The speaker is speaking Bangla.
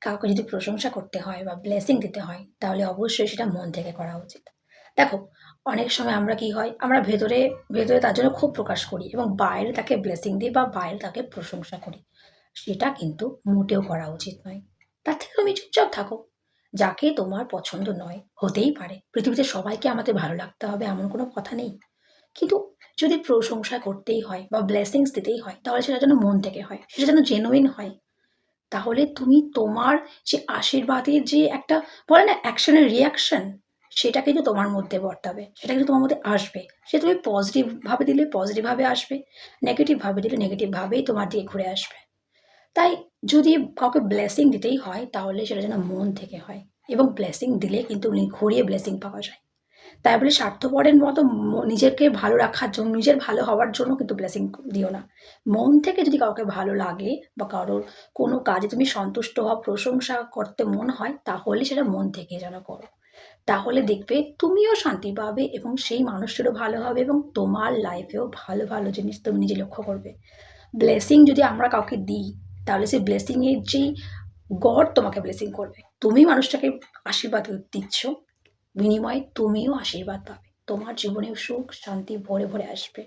কাউকে যদি প্রশংসা করতে হয় বা ব্লেসিং দিতে হয়, তাহলে অবশ্যই সেটা মন থেকে করা উচিত। দেখো, অনেক সময় আমরা কি হয়, আমরা ভেতরে ভেতরে তার জন্য খুব প্রকাশ করি এবং বাইরে তাকে ব্লেসিং দিই বা বাইরে তাকে প্রশংসা করি। সেটা কিন্তু মোটেও করা উচিত নয়। তার থেকে তুমি চুপচাপ থাকো। যাকে তোমার পছন্দ নয়, হতেই পারে। পৃথিবীতে সবাইকে আমাদের ভালো লাগতে হবে, এমন কোনো কথা নেই। কিন্তু যদি প্রশংসা করতেই হয় বা ব্লেসিংস দিতেই হয়, তাহলে সেটা যেন মন থেকে হয়, সেটা যেন জেনুইন হয়। তাহলে তুমি তোমার যে আশীর্বাদের যে একটা বলে না অ্যাকশনের রিয়াকশন সেটা কিন্তু তোমার মধ্যে বর্তাবে। সেটা কিন্তু তোমার মধ্যে আসবে। সে তুমি পজিটিভভাবে দিলে পজিটিভভাবে আসবে নেগেটিভভাবে দিলে নেগেটিভভাবেই তোমার দিকে ঘুরে আসবে। তাই যদি কাউকে ব্লেসিং দিতেই হয়, তাহলে সেটা যেন মন থেকে হয় এবং ব্লেসিং দিলে কিন্তু উনি ঘুরিয়ে ব্লেসিং পাওয়া যায়। তাই বলে স্বার্থপরের মতো নিজেকে ভালো রাখার জন্য, নিজের ভালো হওয়ার জন্য কিন্তু ব্লেসিং দিও না। মন থেকে যদি কাউকে ভালো লাগে বা কারোর কোনো কাজে তুমি সন্তুষ্ট হওয়া প্রশংসা করতে মন হয়, তাহলে সেটা মন থেকে যেন করো। তাহলে দেখবে তুমিও শান্তি পাবে এবং সেই মানুষটিরও ভালো হবে এবং তোমার লাইফেও ভালো ভালো জিনিস তুমি নিজে লক্ষ্য করবে। ব্লেসিং যদি আমরা কাউকে দিই, তাহলে সেই ব্লেসিংয়ের যেই গড তোমাকে ব্লেসিং করবে। তুমি মানুষটাকে আশীর্বাদ দিচ্ছ বিনিময়ে তুমিও আশীর্বাদ পাবে। তোমার জীবনেও সুখ শান্তি ভরে ভরে আসবে।